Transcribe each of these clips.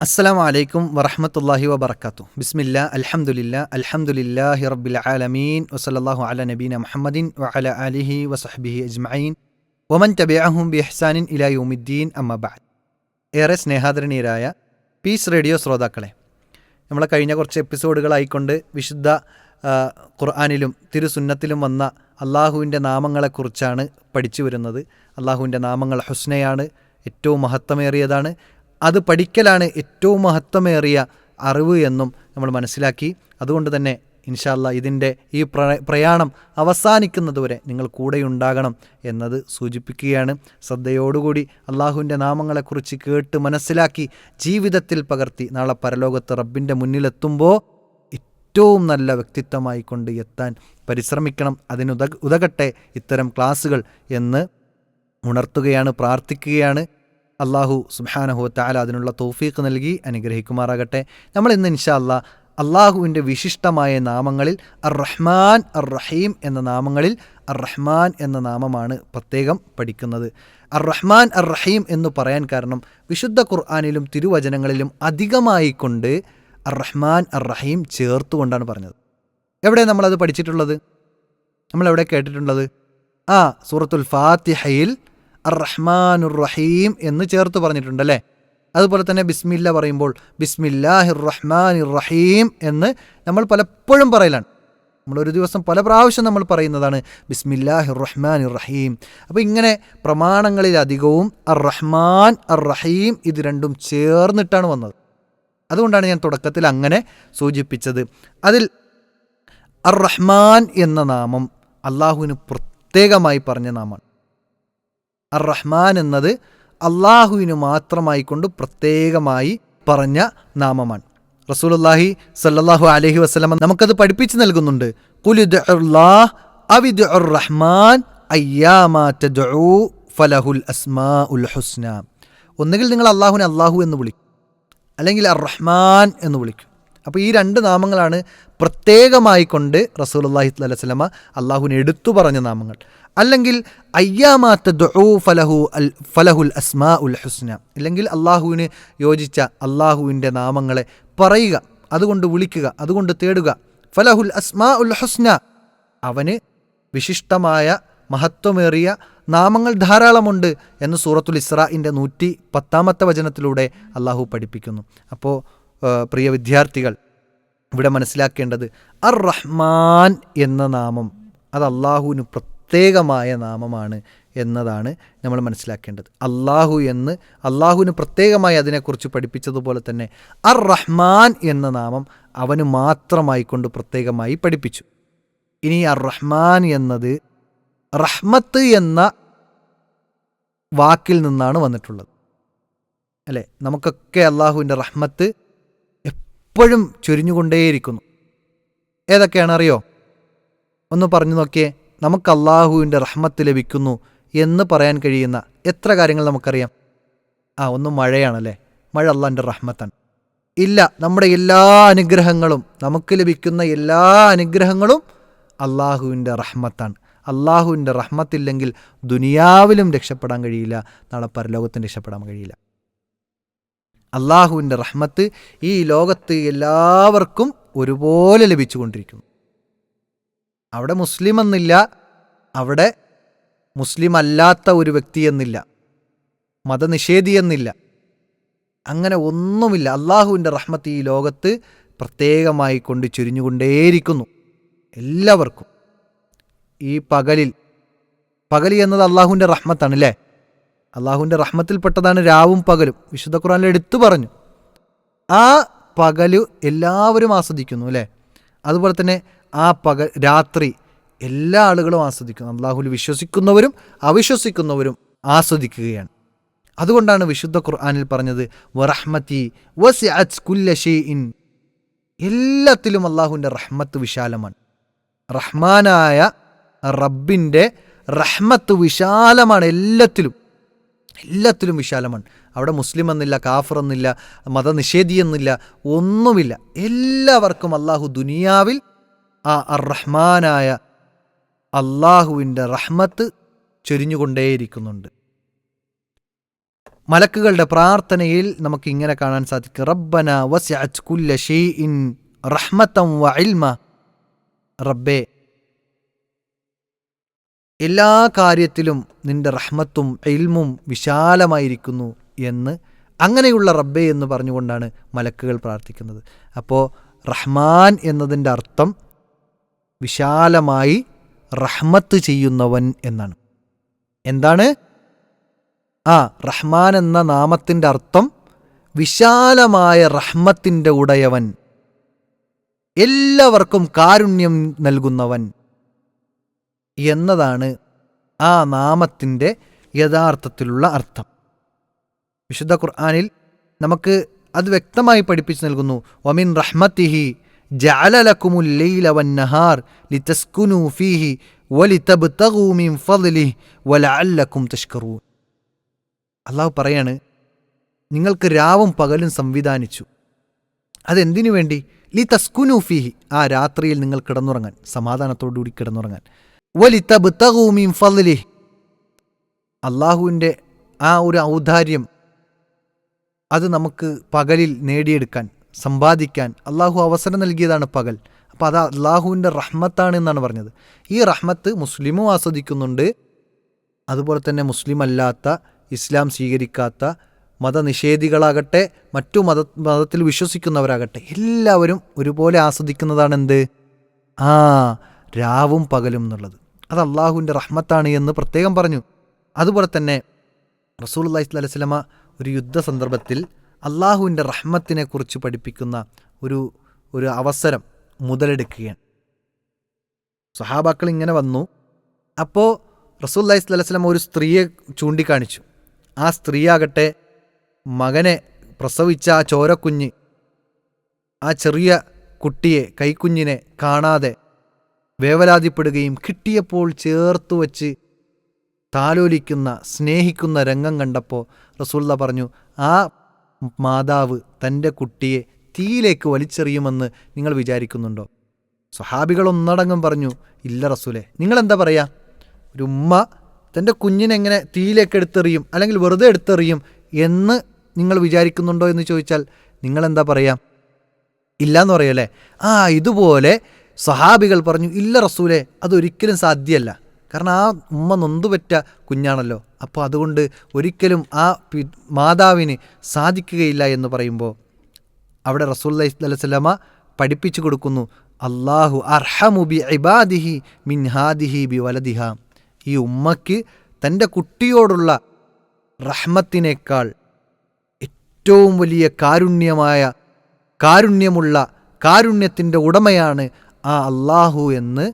അസ്സലാമു വലൈക്കും വറഹമത്തല്ലാഹി വബർക്കാത്തു ബിസ്മില്ല അലഹമുല്ല അൽഹംദുലില്ലാഹി റബ്ബിൽ ആലമീൻ. വസല്ലല്ലാഹു അല നബീന മുഹമ്മദിൻ വഅല ആലിഹി വസഹ്ബിഹി അജ്മഈൻ. വമൻ തബിഅഹും ബി ഹസാനിൻ ഇലാ യൗമിദ്ദീൻ അമ്മബാദ് ഏറെ സ്നേഹാദരണീയരായ പീസ് റേഡിയോ ശ്രോതാക്കളെ നമ്മളെ കഴിഞ്ഞ കുറച്ച് എപ്പിസോഡുകളായിക്കൊണ്ട് വിശുദ്ധ ഖുർആാനിലും തിരുസുന്നത്തിലും വന്ന അള്ളാഹുവിന്റെ നാമങ്ങളെക്കുറിച്ചാണ് പഠിച്ചു വരുന്നത്. അള്ളാഹുവിന്റെ നാമങ്ങൾ ഹുസ്നയാണ് ഏറ്റവും മഹത്വമേറിയതാണ്. അത് പഠിക്കലാണ് ഏറ്റവും മഹത്വമേറിയ അറിവ് എന്നും നമ്മൾ മനസ്സിലാക്കി. അതുകൊണ്ട് തന്നെ ഇൻഷാല്ല ഇതിന്റെ ഈ പ്ര- പ്രയാണം അവസാനിക്കുന്നതുവരെ നിങ്ങൾ കൂടെയുണ്ടാകണം എന്നത് സൂചിപ്പിക്കുകയാണ്. ശ്രദ്ധയോടുകൂടി അള്ളാഹുവിന്റെ നാമങ്ങളെക്കുറിച്ച് കേട്ട് മനസ്സിലാക്കി ജീവിതത്തിൽ പകർത്തി നാളെ പരലോകത്ത് റബ്ബിന്റെ മുന്നിലെത്തുമ്പോൾ ഏറ്റവും നല്ല വ്യക്തിത്വമായി കൊണ്ട് എത്താൻ പരിശ്രമിക്കണം. അതിനുത ഉതകട്ടെ ഇത്തരം ക്ലാസ്സുകൾ എന്ന് ഉണർത്തുകയാണ് പ്രാർത്ഥിക്കുകയാണ്. അള്ളാഹു സുബാനഹു താല അതിനുള്ള തോഫീക്ക് നൽകി അനുഗ്രഹിക്കുമാറാകട്ടെ. നമ്മൾ ഇന്ന് ഇൻഷാ അല്ലാ അള്ളാഹുവിന്റെ വിശിഷ്ടമായ നാമങ്ങളിൽ അർ റഹ്മാൻ അർ റഹീം എന്ന നാമങ്ങളിൽ അർ റഹ്മാൻ എന്ന നാമമാണ് പ്രത്യേകം പഠിക്കുന്നത്. അർ റഹ്മാൻ അർ റഹീം എന്ന് പറയാൻ കാരണം വിശുദ്ധ ഖുർആാനിലും തിരുവചനങ്ങളിലും അധികമായി കൊണ്ട് അർ റഹ്മാൻ അർ റഹീം ചേർത്തുകൊണ്ടാണ് പറഞ്ഞത്. എവിടെ നമ്മളത് പഠിച്ചിട്ടുള്ളത്? നമ്മളെവിടെ കേട്ടിട്ടുള്ളത്? ആ സൂറത്തുൽ ഫാത്തിഹയിൽ അർ റഹ്മാനുർ റഹീം എന്ന് ചേർത്ത് പറഞ്ഞിട്ടുണ്ട് അല്ലേ അതുപോലെ തന്നെ ബിസ്മില്ല പറയുമ്പോൾ ബിസ്മില്ലാഹിർ റഹ്മാനിർ റഹീം എന്ന് നമ്മൾ പലപ്പോഴും പറയലാണ്. നമ്മൾ ഒരു ദിവസം പല പ്രാവശ്യം നമ്മൾ പറയുന്നതാണ് ബിസ്മില്ലാഹിർ റഹ്മാനിർ റഹീം അപ്പോൾ ഇങ്ങനെ പ്രമാണങ്ങളിലധികവും അർ റഹ്മാൻ അർ റഹീം ഇത് രണ്ടും ചേർന്നിട്ടാണ് വന്നത്. അതുകൊണ്ടാണ് ഞാൻ തുടക്കത്തിൽ അങ്ങനെ സൂചിപ്പിച്ചത്. അതിൽ അർ റഹ്മാൻ എന്ന നാമം അള്ളാഹുവിന് പ്രത്യേകമായി പറഞ്ഞ നാമമാണ് അർ റഹ്മാൻ എന്നത് അള്ളാഹുവിന് മാത്രമായി കൊണ്ട് പ്രത്യേകമായി പറഞ്ഞ നാമമാണ്. റസൂലുള്ളാഹി സല്ലാഹു അലഹി വസല്ലം നമുക്കത് പഠിപ്പിച്ചു നൽകുന്നുണ്ട്. റഹ്മാൻ ഫലഹുൽ അസ്മാ ഉൽ ഹുസ്ന. ഒന്നുകിൽ നിങ്ങൾ അള്ളാഹുവിനെ അള്ളാഹു എന്ന് വിളിക്കും. അല്ലെങ്കിൽ അർ റഹ്മാൻ എന്ന് വിളിക്കും. അപ്പോൾ ഈ രണ്ട് നാമങ്ങളാണ് പ്രത്യേകമായി കൊണ്ട് റസൂലുള്ളാഹി സ്വല്ലല്ലാഹി വസല്ലമ അള്ളാഹുവിനെ എടുത്തു പറഞ്ഞ നാമങ്ങൾ. അല്ലെങ്കിൽ അയ്യാമാത്ത ഫലഹു ഫലഹുൽ അസ്മാ ഉൽ ഹുസ്ന. ഇല്ലെങ്കിൽ അള്ളാഹുവിന് യോജിച്ച അള്ളാഹുവിന്റെ നാമങ്ങളെ പറയുക അതുകൊണ്ട് വിളിക്കുക അതുകൊണ്ട് തേടുക. ഫലഹുൽ അസ്മാ ഉൽ ഹുസ്ന. അവന് വിശിഷ്ടമായ മഹത്വമേറിയ നാമങ്ങൾ ധാരാളമുണ്ട് എന്ന് സൂറത്തുൽ ഇസ്രാഇന്റെ നൂറ്റി പത്താമത്തെ വചനത്തിലൂടെ അള്ളാഹു പഠിപ്പിക്കുന്നു. അപ്പോൾ പ്രിയ വിദ്യാർത്ഥികൾ ഇവിടെ മനസ്സിലാക്കേണ്ടത് അർ റഹ്മാൻ എന്ന നാമം അത് അള്ളാഹുവിന് പ്രത്യേകമായ നാമമാണ് എന്നതാണ് നമ്മൾ മനസ്സിലാക്കേണ്ടത്. അള്ളാഹു എന്ന് അള്ളാഹുവിന് പ്രത്യേകമായി അതിനെക്കുറിച്ച് പഠിപ്പിച്ചതുപോലെ തന്നെ അർ റഹ്മാൻ എന്ന നാമം അവന് മാത്രമായി കൊണ്ട് പ്രത്യേകമായി പഠിപ്പിച്ചു. ഇനി അർ റഹ്മാൻ എന്നത് റഹ്മത്ത് എന്ന വാക്കിൽ നിന്നാണ് വന്നിട്ടുള്ളത്. അല്ലേ? നമുക്കൊക്കെ അള്ളാഹുവിന്റെ റഹ്മത്ത് എപ്പോഴും ചൊരിഞ്ഞുകൊണ്ടേയിരിക്കുന്നു. ഏതൊക്കെയാണ് അറിയോ ഒന്ന് പറഞ്ഞു നോക്കിയേ. നമുക്ക് അള്ളാഹുവിന്റെ റഹ്മത്ത് ലഭിക്കുന്നു എന്ന് പറയാൻ കഴിയുന്ന എത്ര കാര്യങ്ങൾ നമുക്കറിയാം? ആ ഒന്ന് മഴയാണല്ലേ? മഴ അള്ളാഹിന്റെ റഹ്മത്താണ്. ഇല്ല നമ്മുടെ എല്ലാ അനുഗ്രഹങ്ങളും നമുക്ക് ലഭിക്കുന്ന എല്ലാ അനുഗ്രഹങ്ങളും അള്ളാഹുവിന്റെ റഹ്മത്താണ്. അള്ളാഹുവിന്റെ റഹ്മത്തില്ലെങ്കിൽ ദുനിയാവിലും രക്ഷപ്പെടാൻ കഴിയില്ല നാളെ പരലോകത്തും രക്ഷപ്പെടാൻ കഴിയില്ല. അള്ളാഹുവിന്റെ റഹ്മത്ത് ഈ ലോകത്ത് എല്ലാവർക്കും ഒരുപോലെ ലഭിച്ചുകൊണ്ടിരിക്കുന്നു. അവിടെ മുസ്ലിം എന്നില്ല. അവിടെ മുസ്ലിം അല്ലാത്ത ഒരു വ്യക്തി എന്നില്ല. മതനിഷേധി എന്നില്ല. അങ്ങനെ ഒന്നുമില്ല. അള്ളാഹുവിന്റെ റഹ്മത്ത് ഈ ലോകത്ത് പ്രത്യേകമായി കൊണ്ട് ചുരിഞ്ഞുകൊണ്ടേയിരിക്കുന്നു. എല്ലാവർക്കും. ഈ പകലിൽ പകലി എന്നത് അള്ളാഹുവിന്റെ റഹ്മത്താണ് അല്ലേ അള്ളാഹുവിന്റെ റഹ്മത്തിൽപ്പെട്ടതാണ് രാവും പകലും. വിശുദ്ധ ഖുറാനിൽ എടുത്തു പറഞ്ഞു. ആ പകൽ എല്ലാവരും ആസ്വദിക്കുന്നു അല്ലേ അതുപോലെ തന്നെ ആ പക രാത്രി എല്ലാ ആളുകളും ആസ്വദിക്കുന്നു. അള്ളാഹുൽ വിശ്വസിക്കുന്നവരും അവിശ്വസിക്കുന്നവരും ആസ്വദിക്കുകയാണ്. അതുകൊണ്ടാണ് വിശുദ്ധ ഖുർആാനിൽ പറഞ്ഞത് വറഹ്മത്തി ഷൈഇൻ. എല്ലാത്തിലും അള്ളാഹുവിന്റെ റഹ്മത്ത് വിശാലമാണ്. റഹ്മാനായ റബ്ബിന്റെ റഹ്മത്ത് വിശാലമാണ് എല്ലാത്തിലും. എല്ലാത്തിലും വിശാലമാണ്. അവിടെ മുസ്ലിം എന്നില്ല കാഫർ എന്നില്ല മതനിഷേധി എന്നില്ല ഒന്നുമില്ല. എല്ലാവർക്കും അള്ളാഹു ദുനിയാവിൽ ആ അർ റഹ്മാനായ അള്ളാഹുവിന്റെ റഹ്മത്ത് ചൊരിഞ്ഞുകൊണ്ടേയിരിക്കുന്നുണ്ട്. മലക്കുകളുടെ പ്രാർത്ഥനയിൽ നമുക്ക് ഇങ്ങനെ കാണാൻ സാധിക്കും. റബ്ബന വസ്അത് കുല്ല ഷെയ്ഇൻ റഹ്മത്തം വ റബ്ബേ എല്ലാ കാര്യത്തിലും നിന്റെ റഹ്മത്തും ഇൽമും വിശാലമായിരിക്കുന്നു എന്ന് അങ്ങനെയുള്ള റബ്ബെ എന്ന് പറഞ്ഞുകൊണ്ടാണ് മലക്കുകൾ പ്രാർത്ഥിക്കുന്നത്. അപ്പോൾ റഹ്മാൻ എന്നതിന്റെ അർത്ഥം വിശാലമായി റഹ്മത്ത് ചെയ്യുന്നവൻ എന്നാണ്. എന്താണ്? ആ റഹ്മാൻ എന്ന നാമത്തിന്റെ അർത്ഥം വിശാലമായ റഹ്മത്തിന്റെ ഉടയവൻ. എല്ലാവർക്കും കാരുണ്യം നൽകുന്നവൻ എന്നതാണ് ആ നാമത്തിന്റെ യഥാർത്ഥത്തിലുള്ള അർത്ഥം. വിശുദ്ധ ഖുർആാനിൽ നമുക്ക് അത് വ്യക്തമായി പഠിപ്പിച്ചു നൽകുന്നു. ഒമിൻ റഹ്മത്തിഹി ലൈല വന്നഹാർ ഫീഹി മിൻ അള്ളാഹു പറയാണ് നിങ്ങൾക്ക് രാവും പകലും സംവിധാനിച്ചു. അതെന്തിനു വേണ്ടി? ലി തസ്കുനു ഫീഹി. ആ രാത്രിയിൽ നിങ്ങൾ കിടന്നുറങ്ങാൻ സമാധാനത്തോടുകൂടി കിടന്നുറങ്ങാൻ. വലിതബ്തഗൂ മിൻ ഫദ്ലിഹി അള്ളാഹുവിന്റെ ആ ഒരു ഔദാര്യം അത് നമുക്ക് പകലിൽ നേടിയെടുക്കാൻ സമ്പാദിക്കാൻ അള്ളാഹു അവസരം നൽകിയതാണ് പകൽ. അപ്പോൾ അത് അള്ളാഹുവിന്റെ റഹ്മത്താണ് എന്നാണ് പറഞ്ഞത്. ഈ റഹ്മത്ത് മുസ്ലിമും ആസ്വദിക്കുന്നുണ്ട്. അതുപോലെ തന്നെ മുസ്ലിം അല്ലാത്ത ഇസ്ലാം സ്വീകരിക്കാത്ത മതനിഷേധികളാകട്ടെ മറ്റു മത മതത്തിൽ വിശ്വസിക്കുന്നവരാകട്ടെ എല്ലാവരും ഒരുപോലെ ആസ്വദിക്കുന്നതാണ് എന്ത് ആ രാവും പകലും എന്നുള്ളത്. അത് അള്ളാഹുവിന്റെ റഹ്മത്താണ് എന്ന് പ്രത്യേകം പറഞ്ഞു. അതുപോലെ തന്നെ റസൂൽ അള്ളഹി അലൈഹി സ്വലമ ഒരു യുദ്ധ സന്ദർഭത്തിൽ അള്ളാഹുവിന്റെ റഹ്മത്തിനെ കുറിച്ച് പഠിപ്പിക്കുന്ന ഒരു ഒരു അവസരം മുതലെടുക്കുകയാണ്. സഹാബാക്കൾ ഇങ്ങനെ വന്നു. അപ്പോൾ റസൂൽ സ്വലം ഒരു സ്ത്രീയെ ചൂണ്ടിക്കാണിച്ചു. ആ സ്ത്രീയാകട്ടെ മകനെ പ്രസവിച്ച ആ ചോരക്കുഞ്ഞ് ആ ചെറിയ കുട്ടിയെ കൈക്കുഞ്ഞിനെ കാണാതെ വേവലാതിപ്പെടുകയും കിട്ടിയപ്പോൾ ചേർത്തു വച്ച് താലോലിക്കുന്ന സ്നേഹിക്കുന്ന രംഗം കണ്ടപ്പോൾ റസൂള്ള പറഞ്ഞു ആ മാതാവ് തന്റെ കുട്ടിയെ തീയിലേക്ക് വലിച്ചെറിയുമെന്ന് നിങ്ങൾ വിചാരിക്കുന്നുണ്ടോ? സ്വഹാബികൾ ഒന്നടങ്കം പറഞ്ഞു ഇല്ല റസൂലെ നിങ്ങളെന്താ പറയുക ഒരു ഉമ്മ തന്റെ കുഞ്ഞിനെങ്ങനെ തീയിലേക്ക് എടുത്തെറിയും അല്ലെങ്കിൽ വെറുതെ എടുത്തെറിയും എന്ന് നിങ്ങൾ വിചാരിക്കുന്നുണ്ടോ എന്ന് ചോദിച്ചാൽ നിങ്ങളെന്താ ഇല്ല എന്ന് പറയല്ലേ? ആ ഇതുപോലെ സഹാബികൾ പറഞ്ഞു ഇല്ല റസൂലെ അതൊരിക്കലും സാധ്യമല്ല കാരണം ആ ഉമ്മ നൊന്തുപറ്റ കുഞ്ഞാണല്ലോ. അപ്പോൾ അതുകൊണ്ട് ഒരിക്കലും ആ മാതാവിന് സാധിക്കുകയില്ല എന്ന് പറയുമ്പോൾ അവിടെ റസൂൽ അലൈസ്ലമ പഠിപ്പിച്ചു കൊടുക്കുന്നു അള്ളാഹു അർഹമു ബി ഇബാദിഹി മിൻഹാദിഹി ബി വലദിഹ ഈ ഉമ്മയ്ക്ക് തന്റെ കുട്ടിയോടുള്ള റഹ്മത്തിനേക്കാൾ ഏറ്റവും വലിയ കാരുണ്യമായ കാരുണ്യമുള്ള കാരുണ്യത്തിന്റെ ഉടമയാണ് ആ അള്ളാഹു എന്ന്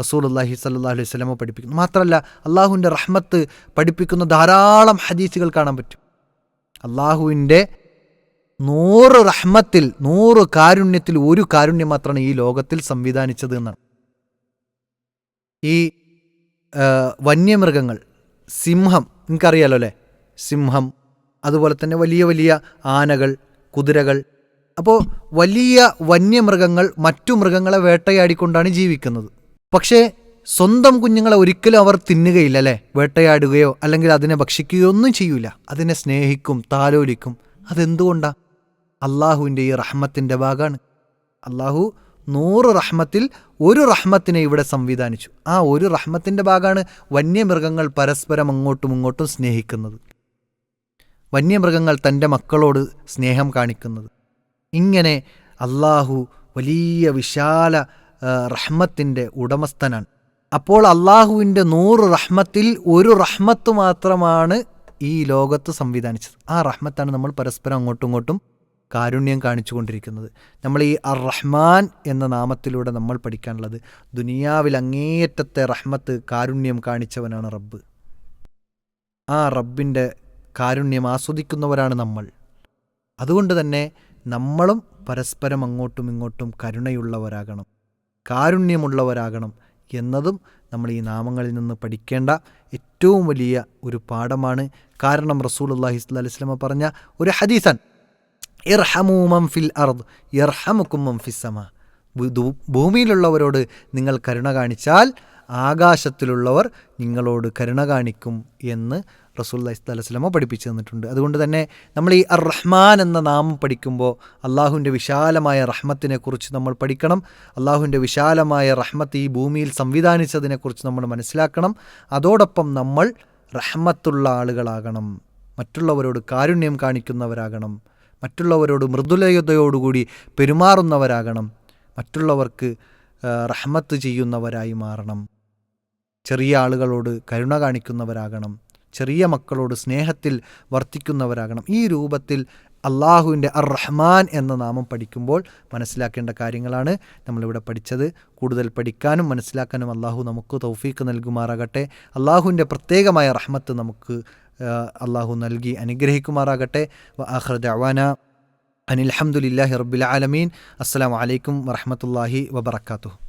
റസൂൽ അള്ളാഹി സല്ലാ അലൈഹി സ്വലമ പഠിപ്പിക്കുന്നു. മാത്രമല്ല അള്ളാഹുവിന്റെ റഹ്മത്ത് പഠിപ്പിക്കുന്ന ധാരാളം ഹദീസുകൾ കാണാൻ പറ്റും. അള്ളാഹുവിന്റെ നൂറ് റഹ്മത്തിൽ നൂറ് കാരുണ്യത്തിൽ ഒരു കാരുണ്യം മാത്രമാണ് ഈ ലോകത്തിൽ സംവിധാനിച്ചത് എന്നാണ്. ഈ വന്യമൃഗങ്ങൾ സിംഹം നിങ്ങൾക്കറിയാലോ അല്ലേ? സിംഹം അതുപോലെ തന്നെ വലിയ വലിയ ആനകൾ കുതിരകൾ. അപ്പോൾ വലിയ വന്യമൃഗങ്ങൾ മറ്റു മൃഗങ്ങളെ വേട്ടയാടിക്കൊണ്ടാണ് ജീവിക്കുന്നത്. പക്ഷേ സ്വന്തം കുഞ്ഞുങ്ങളെ ഒരിക്കലും അവർ തിന്നുകയില്ല അല്ലേ? വേട്ടയാടുകയോ അല്ലെങ്കിൽ അതിനെ ഭക്ഷിക്കുകയോ ഒന്നും ചെയ്യൂല. അതിനെ സ്നേഹിക്കും താലോലിക്കും. അതെന്തുകൊണ്ടാ? അള്ളാഹുവിന്റെ ഈ റഹ്മത്തിന്റെ ഭാഗമാണ് അള്ളാഹു നൂറ് റഹ്മത്തിൽ ഒരു റഹ്മത്തിനെ ഇവിടെ സംവിധാനിച്ചു. ആ ഒരു റഹ്മത്തിന്റെ ഭാഗമാണ് വന്യമൃഗങ്ങൾ പരസ്പരം അങ്ങോട്ടും ഇങ്ങോട്ടും സ്നേഹിക്കുന്നത്. വന്യമൃഗങ്ങൾ തന്റെ മക്കളോട് സ്നേഹം കാണിക്കുന്നത്. ഇങ്ങനെ അള്ളാഹു വലിയ വിശാല റഹ്മത്തിന്റെ ഉടമസ്ഥനാണ്. അപ്പോൾ അള്ളാഹുവിന്റെ നൂറ് റഹ്മത്തിൽ ഒരു റഹ്മത്ത് മാത്രമാണ് ഈ ലോകത്ത് സംവിധാനിച്ചത്. ആ റഹ്മത്താണ് നമ്മൾ പരസ്പരം അങ്ങോട്ടും ഇങ്ങോട്ടും കാരുണ്യം കാണിച്ചുകൊണ്ടിരിക്കുന്നത്. നമ്മൾ ഈ അർ റഹ്മാൻ എന്ന നാമത്തിലൂടെ നമ്മൾ പഠിക്കാനുള്ളത് ദുനിയാവിൽ അങ്ങേയറ്റത്തെ റഹ്മത്ത് കാരുണ്യം കാണിച്ചവനാണ് റബ്ബ്. ആ റബ്ബിന്റെ കാരുണ്യം ആസ്വദിക്കുന്നവരാണ് നമ്മൾ. അതുകൊണ്ട് തന്നെ നമ്മളും പരസ്പരം അങ്ങോട്ടും ഇങ്ങോട്ടും കരുണയുള്ളവരാകണം. കാരുണ്യമുള്ളവരാകണം എന്നതും നമ്മൾ ഈ നാമങ്ങളിൽ നിന്ന് പഠിക്കേണ്ട ഏറ്റവും വലിയ ഒരു പാഠമാണ്. കാരണം റസൂൽ അള്ളാഹി സ്വല്ലി സ്വലമ പറഞ്ഞ ഒരു ഹദീസൻ ഫിൽ അർദ് ഇർഹമുക്കും ഫിസ്സമ ഭൂമിയിലുള്ളവരോട് നിങ്ങൾ കരുണ കാണിച്ചാൽ ആകാശത്തിലുള്ളവർ നിങ്ങളോട് കരുണ കാണിക്കും എന്ന് റസൂൽ അലൈഹിസ്ലാമ പഠിപ്പിച്ചു തന്നിട്ടുണ്ട്. അതുകൊണ്ട് തന്നെ നമ്മൾ ഈ അർ റഹ്മാൻ എന്ന നാമം പഠിക്കുമ്പോൾ അള്ളാഹുവിന്റെ വിശാലമായ റഹ്മത്തിനെക്കുറിച്ച് നമ്മൾ പഠിക്കണം. അള്ളാഹുവിന്റെ വിശാലമായ റഹ്മത്ത് ഈ ഭൂമിയിൽ സംവിധാനിച്ചതിനെക്കുറിച്ച് നമ്മൾ മനസ്സിലാക്കണം. അതോടൊപ്പം നമ്മൾ റഹ്മത്തുള്ള ആളുകളാകണം. മറ്റുള്ളവരോട് കാരുണ്യം കാണിക്കുന്നവരാകണം. മറ്റുള്ളവരോട് മൃദുലയതയോടുകൂടി പെരുമാറുന്നവരാകണം. മറ്റുള്ളവർക്ക് റഹ്മത്ത് ചെയ്യുന്നവരായി മാറണം. ചെറിയ ആളുകളോട് കരുണ കാണിക്കുന്നവരാകണം. ചെറിയ മക്കളോട് സ്നേഹത്തിൽ വർത്തിക്കുന്നവരാകണം. ഈ രൂപത്തിൽ അള്ളാഹുവിന്റെ അർ റഹ്മാൻ എന്ന നാമം പഠിക്കുമ്പോൾ മനസ്സിലാക്കേണ്ട കാര്യങ്ങളാണ് നമ്മളിവിടെ പഠിച്ചത്. കൂടുതൽ പഠിക്കാനും മനസ്സിലാക്കാനും അള്ളാഹു നമുക്ക് തൗഫീക്ക് നൽകുമാറാകട്ടെ. അള്ളാഹുവിന്റെ പ്രത്യേകമായ റഹ്മത്ത് നമുക്ക് അള്ളാഹു നൽകി അനുഗ്രഹിക്കുമാറാകട്ടെ. വ ആഖിറ ദഅവാന അനിൽ അൽഹംദുലില്ലാഹി റബ്ബിൽ ആലമീൻ. അസ്സലാമു അലൈക്കും വറഹ്മത്തുള്ളാഹി വബറകാതുഹു.